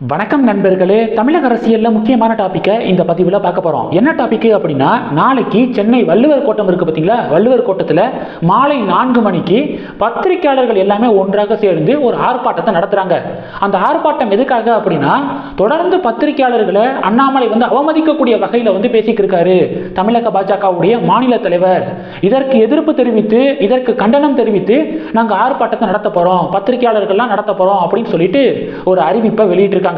வணக்கம் நண்பர்களே தமிழக அரசியலில் முக்கியமான டாப்பிக்கை இந்த பதிவில் பார்க்க போகிறோம் என்ன டாப்பிக்கு அப்படின்னா நாளைக்கு சென்னை வள்ளுவர் கோட்டம் இருக்குது பார்த்தீங்களா வள்ளுவர் கோட்டத்தில் மாலை நான்கு மணிக்கு பத்திரிக்கையாளர்கள் எல்லாமே ஒன்றாக சேர்ந்து ஒரு ஆர்ப்பாட்டத்தை நடத்துகிறாங்க அந்த ஆர்ப்பாட்டம் எதுக்காக அப்படின்னா தொடர்ந்து பத்திரிக்கையாளர்களை அண்ணாமலை வந்து அவமதிக்கக்கூடிய வகையில் வந்து பேசிக்கிட்டு இருக்காரு தமிழக பாஜகவுடைய மாநில தலைவர். இதற்கு எதிர்ப்பு தெரிவித்து இதற்கு கண்டனம் தெரிவித்து நாங்கள் ஆர்ப்பாட்டத்தை நடத்த போகிறோம் பத்திரிக்கையாளர்கள்லாம் நடத்த போகிறோம் அப்படின்னு சொல்லிட்டு ஒரு அறிவிப்பை வெளியிட்டிருக்காங்க.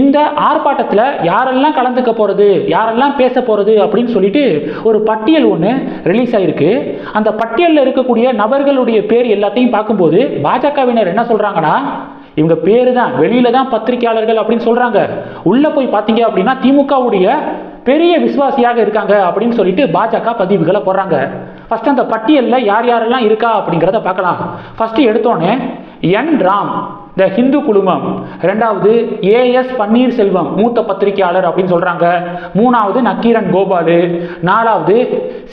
இந்த ஆர்ப்பாட்டத்தில் யாரெல்லாம் கலந்துக்க போகிறது யாரெல்லாம் பேச போகிறது அப்படின்னு சொல்லிட்டு ஒரு பட்டியல் ஒன்று ரிலீஸ் ஆயிருக்கு. அந்த பட்டியலில் இருக்கக்கூடிய நபர்களுடைய பேர் எல்லாத்தையும் பார்க்கும்போது பாஜகவினர் என்ன சொல்கிறாங்கன்னா இவங்க பேர் தான் வெளியில தான் பத்திரிகையாளர்கள் அப்படின்னு சொல்றாங்க. உள்ளே போய் பார்த்தீங்க அப்படின்னா திமுகவுடைய பெரிய விசுவாசியாக இருக்காங்க அப்படின்னு சொல்லிட்டு பாஜக பதிவுகளை போடுறாங்க. ஃபர்ஸ்ட் அந்த பட்டியலில் யார் யாரெல்லாம் இருக்கா அப்படிங்கிறத பார்க்கலாம். ஃபஸ்ட்டு எடுத்தோன்னே என் ராம் த ஹிந்து குழுமம். ரெண்டாவது ஏஎஸ் பன்னீர்செல்வம் மூத்த பத்திரிகையாளர் அப்படின்னு சொல்கிறாங்க மூணாவது நக்கீரன் கோபாலு. நாலாவது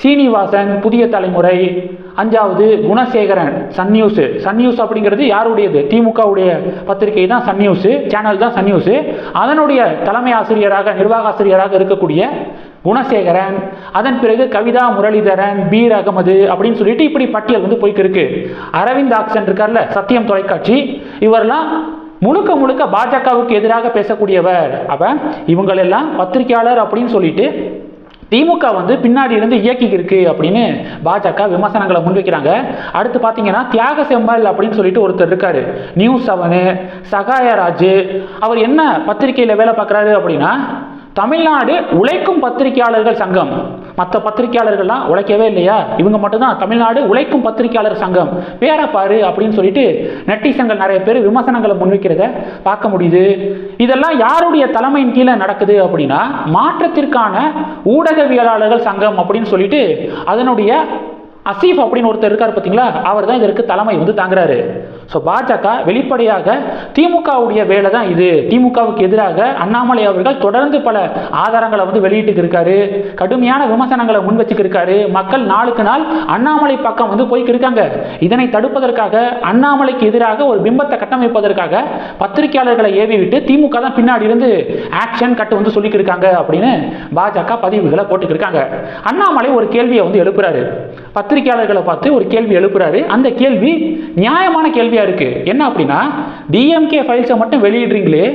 சீனிவாசன் புதிய தலைமுறை. அஞ்சாவது Gunasekaran Sun News Sun News அப்படிங்கிறது யாருடையது? திமுகவுடைய பத்திரிகை தான் சன் நியூஸ் சேனல் தான் சன் நியூஸ் அதனுடைய தலைமை ஆசிரியராக நிர்வாக ஆசிரியராக இருக்கக்கூடிய குணசேகரன் அதன் பிறகு கவிதா முரளிதரன் பீர் அகமது அப்படின்னு சொல்லிட்டு இப்படி பட்டியல் வந்து போய்க்கு இருக்கு. அரவிந்த் ஆக்சன் இருக்கார்ல சத்தியம் தொலைக்காட்சி இவரெல்லாம் முழுக்க முழுக்க பாஜகவுக்கு எதிராக பேசக்கூடியவர். அப்ப இவங்களெல்லாம் பத்திரிகையாளர் அப்படின்னு சொல்லிட்டு திமுக வந்து பின்னாடி இருந்து இயக்கிக்கிருக்கு அப்படின்னு பாஜக விமர்சனங்களை முன்வைக்கிறாங்க. அடுத்து பார்த்தீங்கன்னா தியாக செம்மல் அப்படின்னு சொல்லிட்டு ஒருத்தர் இருக்காரு. நியூஸ் செவனு சகாயராஜ் அவர் என்ன பத்திரிகையில் வேலை பார்க்குறாரு அப்படின்னா தமிழ்நாடு உழைக்கும் பத்திரிகையாளர்கள் சங்கம். மற்ற பத்திரிகையாளர்கள்லாம் உழைக்கவே இல்லையா? இவங்க மட்டும்தான். தமிழ்நாடு உழைக்கும் பத்திரிகையாளர் சங்கம். பேரை பாரு அப்படின்னு சொல்லிட்டு நெட்டிசங்கள் நிறைய பேர் விமர்சனங்களை முன்வைக்கிறத பார்க்க முடியுது. இதெல்லாம் யாருடைய தலைமையின் கீழே நடக்குது அப்படின்னா மாற்றத்திற்கான ஊடகவியலாளர்கள் சங்கம் அப்படின்னு சொல்லிட்டு அதனுடைய அசீஃப் அப்படின்னு ஒருத்தர் இருக்கார் பார்த்தீங்களா அவர் தான் இதற்கு தலைமை வந்து தாங்குறாரு. ஸோ பாஜக வெளிப்படையாக திமுகவுடைய வேலை தான் இது. திமுகவுக்கு எதிராக அண்ணாமலை அவர்கள் தொடர்ந்து பல ஆதாரங்களை வந்து வெளியிட்டு இருக்காரு. கடுமையான விமர்சனங்களை முன் வச்சுக்கிருக்காரு மக்கள் நாளுக்கு நாள் அண்ணாமலை பக்கம் வந்து போய்க்கு இருக்காங்க. இதனை தடுப்பதற்காக அண்ணாமலைக்கு எதிராக ஒரு பிம்பத்தை கட்டமைப்பதற்காக பத்திரிகையாளர்களை ஏவி விட்டு திமுக தான் பின்னாடி இருந்து ஆக்ஷன் கட்டு வந்து சொல்லிக்கிருக்காங்க அப்படின்னு பாஜக பதிவுகளை போட்டுக்கிருக்காங்க அண்ணாமலை ஒரு கேள்வியை வந்து எழுப்புறாரு. பத்திரிகையாளர்களை பார்த்து ஒரு கேள்வி எழுப்புறாரு. அந்த கேள்வி நியாயமான கேள்வி கேள்வியா இருக்கு? என்ன அப்படின்னா டிஎம்கே ஃபைல்ஸை மட்டும் வெளியிடுறீங்களே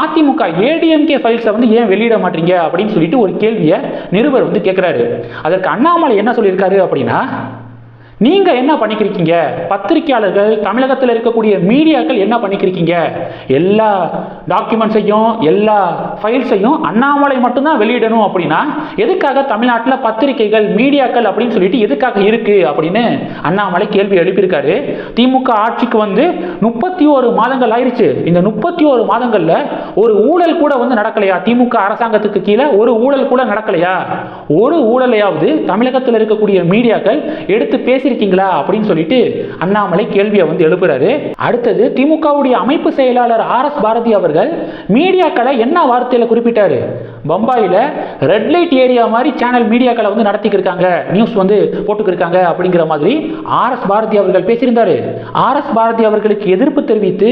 அதிமுக ஏடிஎம்கே ஃபைல்ஸை வந்து ஏன் வெளியிட மாட்டீங்க? அப்படின்னு சொல்லிட்டு ஒரு கேள்வியை நிருபர் வந்து கேட்குறாரு அதற்கு அண்ணாமலை என்ன சொல்லியிருக்காரு அப்படின்னா நீங்க என்ன பண்ணிக்கிறீங்க பத்திரிகையாளர்கள் தமிழகத்தில் இருக்கக்கூடிய மீடியாக்கள் என்ன பண்ணிக்கிறீங்க எல்லா டாக்குமெண்ட்ஸையும் எல்லா ஃபைல்ஸையும் அண்ணாமலை மட்டும்தான் வெளியிடணும் அப்படின்னா எதுக்காக தமிழ்நாட்டில் பத்திரிகைகள் மீடியாக்கள் அப்படின்னு சொல்லிட்டு எதுக்காக இருக்கு அப்படின்னு அண்ணாமலை கேள்வி எழுப்பியிருக்காரு. திமுக ஆட்சிக்கு வந்து முப்பத்தி ஒரு மாதங்கள் ஆயிடுச்சு இந்த முப்பத்தி ஒரு மாதங்களில் ஒரு ஊழல் கூட வந்து நடக்கலையா? திமுக அரசாங்கத்துக்கு கீழே ஒரு ஊழல் கூட நடக்கலையா? ஒரு ஊழலையாவது தமிழகத்தில் இருக்கக்கூடிய மீடியாக்கள் எடுத்து பேசி பேசியிருக்கீங்களா அப்படின்னு சொல்லிட்டு அண்ணாமலை கேள்வியை வந்து எழுப்புறாரு. அடுத்தது திமுகவுடைய அமைப்பு செயலாளர் ஆர் எஸ் பாரதி அவர்கள் மீடியாக்களை என்ன வார்த்தையில குறிப்பிட்டாரு? பம்பாயில் ரெட் லைட் ஏரியா மாதிரி சேனல் மீடியாக்களை வந்து நடத்திக்கிருக்காங்க. நியூஸ் வந்து போட்டுக்கிருக்காங்க அப்படிங்கிற மாதிரி ஆர்எஸ் பாரதி அவர்கள் பேசியிருந்தாரு. ஆர்எஸ் பாரதி அவர்களுக்கு எதிர்ப்பு தெரிவித்து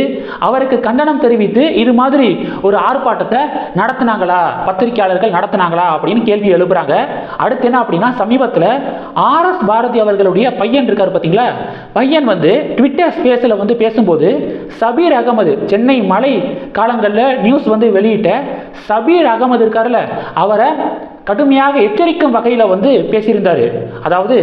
அவருக்கு கண்டனம் தெரிவித்து இது மாதிரி ஒரு ஆர்ப்பாட்டத்தை நடத்தினாங்களா? பத்திரிகையாளர்கள் நடத்தினாங்களா? அப்படின்னு கேள்வி எழுப்புறாங்க. அடுத்து என்ன அப்படின்னா சமீபத்தில் ஆர்எஸ் பாரதி அவர்களுடைய பையன் இருக்கார் பார்த்தீங்களா பையன் வந்து ட்விட்டர் ஸ்பேஸில் வந்து பேசும்போது சபீர் அகமது சென்னை மழை காலங்களில் நியூஸ் வந்து வெளியிட்ட சபீர் அகமது இருக்கார்ல அவரை கடுமையாக எச்சரிக்கும் வகையில் வந்து பேசியிருந்தாரு. அதாவது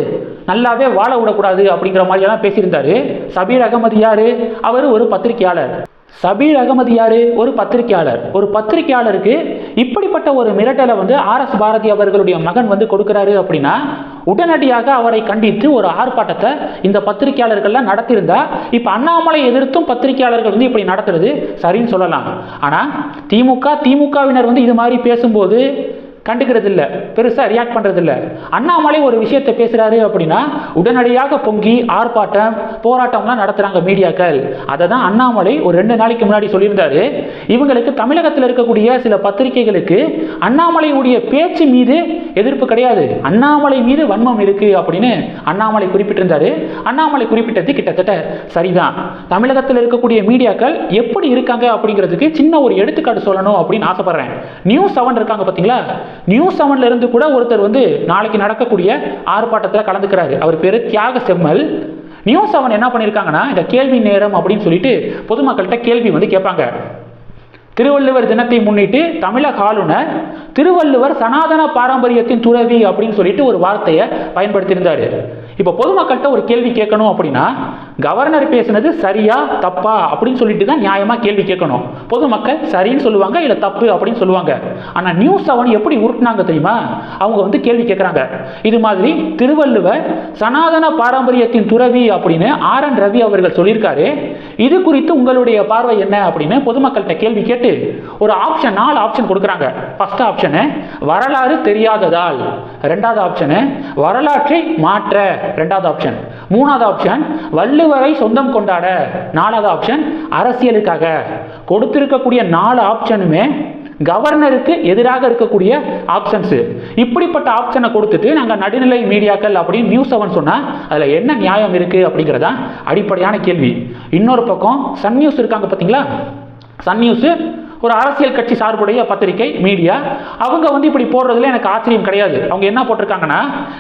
நல்லாவே வாழ விடக்கூடாது அப்படிங்கிற மாதிரியெல்லாம் பேசியிருந்தாரு. சபீர் அகமது யார்? அவர் ஒரு பத்திரிகையாளர். சபீர் அகமது யாரு? ஒரு பத்திரிகையாளர். ஒரு பத்திரிகையாளருக்கு இப்படிப்பட்ட ஒரு மிரட்டலை வந்து ஆர் எஸ் பாரதி அவர்களுடைய மகன் வந்து கொடுக்குறாரு அப்படின்னா உடனடியாக அவரை கண்டித்து ஒரு ஆர்ப்பாட்டத்தை இந்த பத்திரிகையாளர்கள்லாம் நடத்தியிருந்தா இப்போ அண்ணாமலை எதிர்த்தும் பத்திரிகையாளர்கள் வந்து இப்படி நடத்துறது சரின்னு சொல்லலாம். ஆனால் திமுக திமுகவினர் வந்து இது மாதிரி பேசும்போது கண்டுக்கிறது இல்லை பெருசாக ரியாக்ட் பண்ணுறது இல்லை அண்ணாமலை ஒரு விஷயத்தை பேசுகிறாரு அப்படின்னா உடனடியாக பொங்கி ஆர்ப்பாட்டம் போராட்டம்லாம் நடத்துகிறாங்க மீடியாக்கள். அதை தான் அண்ணாமலை ஒரு ரெண்டு நாளைக்கு முன்னாடி சொல்லியிருந்தாரு. இவங்களுக்கு தமிழகத்தில் இருக்கக்கூடிய சில பத்திரிகைகளுக்கு அண்ணாமலையுடைய பேச்சு மீது எதிர்ப்பு கிடையாது. அண்ணாமலை மீது வன்மம் இருக்குது அப்படின்னு அண்ணாமலை குறிப்பிட்டிருந்தாரு. அண்ணாமலை குறிப்பிட்டது கிட்டத்தட்ட சரிதான். தமிழகத்தில் இருக்கக்கூடிய மீடியாக்கள் எப்படி இருக்காங்க அப்படிங்கிறதுக்கு சின்ன ஒரு எடுத்துக்காட்டு சொல்லணும் அப்படின்னு ஆசைப்படுறேன். நியூஸ் செவன் இருக்காங்க பார்த்தீங்களா? நியூஸ் செவன்ல இருந்து கூட ஒருத்தர் வந்து நாளைக்கு நடக்கக்கூடிய ஆர்ப்பாட்டத்தில் கலந்துக்கிறாரு. அவர் பேரு தியாக செம்மல். நியூஸ் செவன் என்ன பண்ணியிருக்காங்கன்னா இந்த கேள்வி நேரம் அப்படின்னு சொல்லிட்டு பொதுமக்கள்கிட்ட கேள்வி வந்து கேட்பாங்க. திருவள்ளுவர் தினத்தை முன்னிட்டு தமிழக ஆளுநர் திருவள்ளுவர் சனாதன பாரம்பரியத்தின் துறவி அப்படின்னு சொல்லிட்டு ஒரு வார்த்தையை பயன்படுத்தியிருந்தார். இப்போ பொதுமக்கள்கிட்ட ஒரு கேள்வி கேட்கணும் அப்படின்னா கவர்னர் பேசுனது சரியா தப்பா அப்படின்னு சொல்லிட்டு தான் நியாயமாக கேள்வி கேட்கணும். பொதுமக்கள் சரின்னு சொல்லுவாங்க இல்லை தப்பு அப்படின்னு சொல்லுவாங்க. ஆனால் நியூஸ் செவன் எப்படி உருட்டினாங்க தெரியுமா? அவங்க வந்து கேள்வி கேட்குறாங்க இது மாதிரி திருவள்ளுவர் சனாதன பாரம்பரியத்தின் துறவி அப்படின்னு ஆர் என் ரவி அவர்கள் சொல்லியிருக்காரு. இது குறித்து உங்களுடைய பார்வை என்ன அப்படின்னு பொதுமக்கள்கிட்ட கேள்வி கேட்டு ஒரு ஆப்ஷன் நாலு ஆப்ஷன் கொடுக்குறாங்க. ஃபர்ஸ்ட் ஆப்ஷனு வரலாறு தெரியாததால். ரெண்டாவது ஆப்ஷனு வரலாற்றை மாற்ற. ரெண்டாவது ஆப்ஷன் மூணாவது ஆப்ஷன் வள்ளுவரை சொந்தம் கொண்டாட. நாலாவது ஆப்ஷன் அரசியலுக்காக. கொடுத்திருக்கக்கூடிய நாலு ஆப்ஷனுமே கவர்னருக்கு எதிராக இருக்கக்கூடிய ஆப்ஷன்ஸு இப்படிப்பட்ட ஆப்ஷனை கொடுத்துட்டு நாங்கள் நடுநிலை மீடியாக்கள் அப்படின்னு நியூஸ் செவன் சொன்னால் அதில் என்ன நியாயம் இருக்குது அப்படிங்கிறதா அடிப்படையான கேள்வி. இன்னொரு பக்கம் சன் நியூஸ் இருக்காங்க பார்த்தீங்களா சன் நியூஸு ஒரு அரசியல் கட்சி சார்புடைய பத்திரிகை மீடியா அவங்க வந்து இப்படி போடுறதுல எனக்கு ஆச்சரியம் கிடையாது. அவங்க என்ன போட்டிருக்காங்கன்னா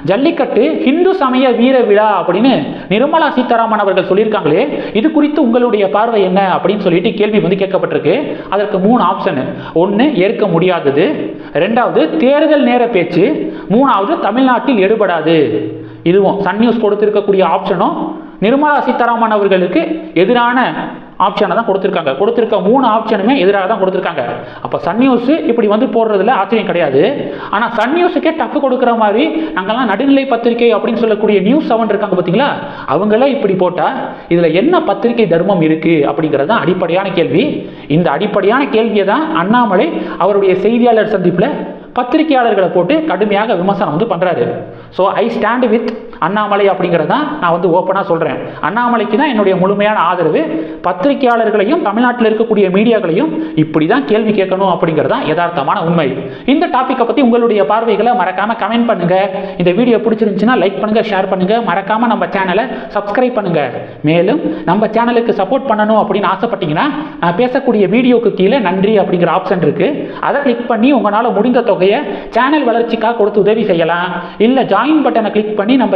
ஜல்லிக்கட்டு ஹிந்து சமய வீர விழா அப்படின்னு நிர்மலா சீதாராமன் அவர்கள் சொல்லியிருக்காங்களே இது குறித்து உங்களுடைய பார்வை என்ன அப்படின்னு சொல்லிட்டு கேள்வி வந்து கேட்கப்பட்டிருக்கு. அதற்கு மூணு ஆப்ஷன் ஒன்று ஏற்க முடியாதது. ரெண்டாவது தேர்தல் நேர பேச்சு. மூணாவது தமிழ்நாட்டில் எடுபடாது. இதுவும் சன் நியூஸ் கொடுத்திருக்கக்கூடிய ஆப்ஷனும் நிர்மலா சீதாராமன் அவர்களுக்கு எதிரான ஆப்ஷனை தான் கொடுத்துருக்காங்க. கொடுத்துருக்க மூணு ஆப்ஷனுமே எதிராக தான் கொடுத்துருக்காங்க. அப்போ சன் நியூஸ் இப்படி வந்து போடுறதுல ஆச்சரியம் கிடையாது. ஆனால் சன் நியூஸுக்கே டப்பு கொடுக்குற மாதிரி நாங்கள்லாம் நடுநிலை பத்திரிகை அப்படின்னு சொல்லக்கூடிய நியூஸ் செவன் இருக்காங்க பார்த்தீங்களா அவங்களே இப்படி போட்டால் இதில் என்ன பத்திரிகை தர்மம் இருக்குது அப்படிங்கிறது தான் அடிப்படையான கேள்வி. இந்த அடிப்படையான கேள்வியை தான் அண்ணாமலை அவருடைய செய்தியாளர் சந்திப்பில் பத்திரிகையாளர்களை போட்டு கடுமையாக விமர்சனம் வந்து பண்ணுறாரு so I stand with Annamalai அப்படிங்கிறத நான் வந்து ஓப்பனாக சொல்கிறேன் அண்ணாமலைக்கு தான் என்னுடைய முழுமையான ஆதரவு. பத்திரிகையாளர்களையும் தமிழ்நாட்டில் இருக்கக்கூடிய மீடியாக்களையும் இப்படி தான் கேள்வி கேட்கணும் அப்படிங்கிறது தான் யதார்த்தமான உண்மை. இந்த டாப்பிக்கை பற்றி உங்களுடைய பார்வைகளை மறக்காமல் கமெண்ட் பண்ணுங்கள் இந்த வீடியோ பிடிச்சிருந்துச்சுன்னா லைக் பண்ணுங்கள் ஷேர் பண்ணுங்கள் மறக்காமல் நம்ம சேனலை சப்ஸ்கிரைப் பண்ணுங்கள் மேலும் நம்ம சேனலுக்கு சப்போர்ட் பண்ணணும் அப்படின்னு ஆசைப்பட்டீங்கன்னா நான் பேசக்கூடிய வீடியோக்கு கீழே நன்றி அப்படிங்கிற ஆப்ஷன் இருக்குது அதை கிளிக் பண்ணி உங்களால் முடிந்த தொகையை சேனல் வளர்ச்சிக்காக கொடுத்து உதவி செய்யலாம். இல்லை ஜாயின் பட்டனை கிளிக் பண்ணி நம்ம